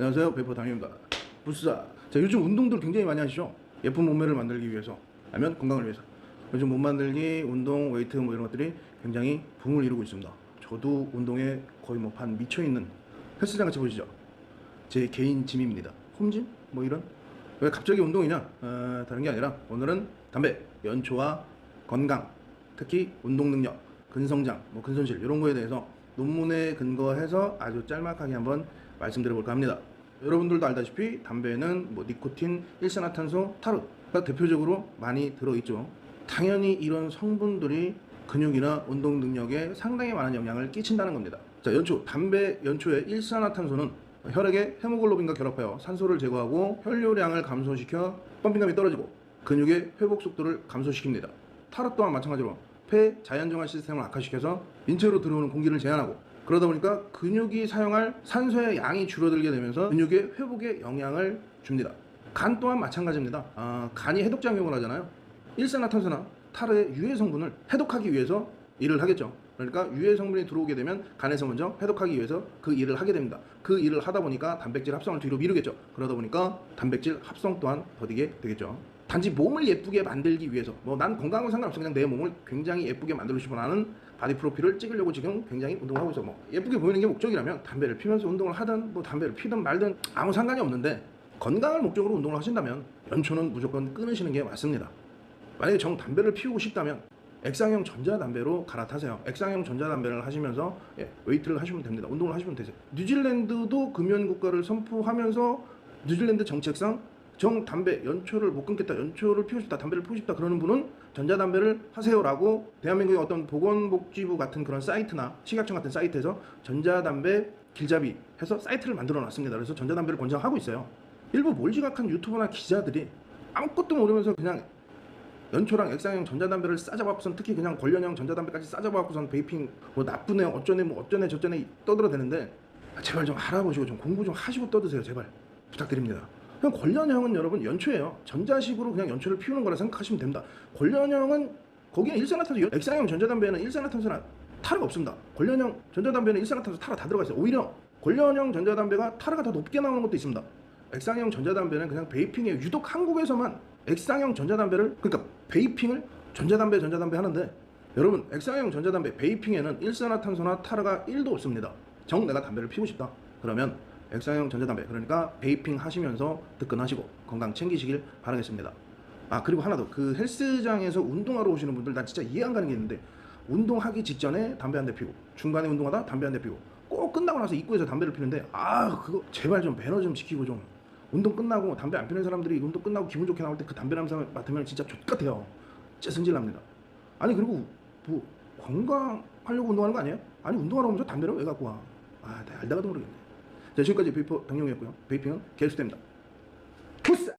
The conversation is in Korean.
안녕하세요. 베이퍼 당입니다. 부스자 자 요즘 운동들 굉장히 많이 하시죠? 예쁜 몸매를 만들기 위해서 아니면 건강을 위해서. 요즘 몸 만들기 운동 웨이트 뭐 이런 것들이 굉장히 붐을 이루고 있습니다. 저도 운동에 거의 뭐 반 미쳐있는 헬스장 같이 보이시죠. 제 개인 짐입니다. 홈짐? 뭐 이런? 왜 갑자기 운동이냐? 어, 다른 게 아니라 오늘은 담배 연초와 건강 특히 운동 능력 근성장 뭐 근손실 이런 거에 대해서 논문에 근거해서 아주 짤막하게 한번 말씀드려 볼까 합니다 여러분들도 알다시피 담배에는 뭐 니코틴 일산화탄소 타르가 대표적으로 많이 들어있죠 당연히 이런 성분들이 근육이나 운동 능력에 상당히 많은 영향을 끼친다는 겁니다. 자, 연초, 담배 연초의 일산화탄소는 혈액에 헤모글로빈과 결합하여 산소를 제거하고 혈류량을 감소시켜 펌핑감이 떨어지고 근육의 회복 속도를 감소시킵니다. 타르 또한 마찬가지로 폐 자연정화 시스템을 악화시켜서 인체로 들어오는 공기를 제한하고 그러다 보니까 근육이 사용할 산소의 양이 줄어들게 되면서 근육의 회복에 영향을 줍니다. 간 또한 마찬가지입니다. 아, 간이 해독작용을 하잖아요. 일산화탄소나 타르의 유해 성분을 해독하기 위해서 일을 하겠죠. 그러니까 유해 성분이 들어오게 되면 간에서 먼저 해독하기 위해서 그 일을 하게 됩니다. 그 일을 하다 보니까 단백질 합성을 뒤로 미루겠죠. 그러다 보니까 단백질 합성 또한 더디게 되겠죠. 단지 몸을 예쁘게 만들기 위해서 뭐 난 건강은 상관없어 그냥 내 몸을 굉장히 예쁘게 만들고 싶어 하는 바디 프로필을 찍으려고 지금 굉장히 운동을 하고 있어 뭐 예쁘게 보이는 게 목적이라면 담배를 피면서 운동을 하든 뭐 담배를 피든 말든 아무 상관이 없는데 건강을 목적으로 운동을 하신다면 연초는 무조건 끊으시는 게 맞습니다. 만약에 정 담배를 피우고 싶다면 액상형 전자담배로 갈아타세요. 액상형 전자담배를 하시면서 예, 웨이트를 하시면 됩니다. 운동을 하시면 되세요. 뉴질랜드도 금연 국가를 선포하면서 뉴질랜드 정책상 정 담배 연초를 못 끊겠다, 연초를 피우고 싶다, 담배를 피우고 싶다 그러는 분은 전자담배를 하세요라고 대한민국의 어떤 보건복지부 같은 그런 사이트나 식약청 같은 사이트에서 전자담배 길잡이 해서 사이트를 만들어 놨습니다. 그래서 전자담배를 권장하고 있어요. 일부 몰지각한 유튜버나 기자들이 아무것도 모르면서 그냥 연초랑 액상형 전자담배를 싸잡아갖고선 특히 그냥 관련형 전자담배까지 싸잡아갖고선 베이핑 뭐 나쁘네 어쩌네 뭐 어쩌네 저쩌네 떠들어대는데 제발 좀 알아보시고 좀 공부 좀 하시고 떠드세요 제발 부탁드립니다 그냥 관련형은 여러분 연초예요. 전자식으로 그냥 연초를 피우는 거라 생각하시면 됩니다. 관련형은 거기에 일산화탄소 액상형 전자담배에는 일산화탄소나 타르가 없습니다. 관련형 전자담배는 일산화탄소 타르 다 들어가 있어요. 오히려 관련형 전자담배가 타르가 더 높게 나오는 것도 있습니다. 액상형 전자담배는 그냥 베이핑에 유독 한국에서만 액상형 전자담배를 그러니까 베이핑을 전자담배 전자담배 하는데 여러분 액상형 전자담배 베이핑에는 일산화탄소나 타르가 1도 없습니다. 정 내가 담배를 피우고 싶다. 그러면 액상형 전자담배 그러니까 베이핑 하시면서 득근하시고 건강 챙기시길 바라겠습니다. 아 그리고 하나 더 그 헬스장에서 운동하러 오시는 분들 난 진짜 이해 안 가는 게 있는데 운동하기 직전에 담배 한 대 피고 중간에 운동하다 담배 한 대 피고 꼭 끝나고 나서 입구에서 담배를 피는데 아 그거 제발 좀 매너 좀 지키고 좀 운동 끝나고 담배 안 피는 사람들이 운동 끝나고 기분 좋게 나올 때 그 담배 냄새 맡으면 진짜 족같아요. 진짜 승질납니다. 아니 그리고 뭐 건강하려고 운동하는 거 아니에요? 아니 운동하러 오면서 담배를 왜 갖고 와? 아, 알다가도 모르겠네. 자 지금까지 베이퍼 당용이었고요. 베이핑은 개수됩니다. 푸스!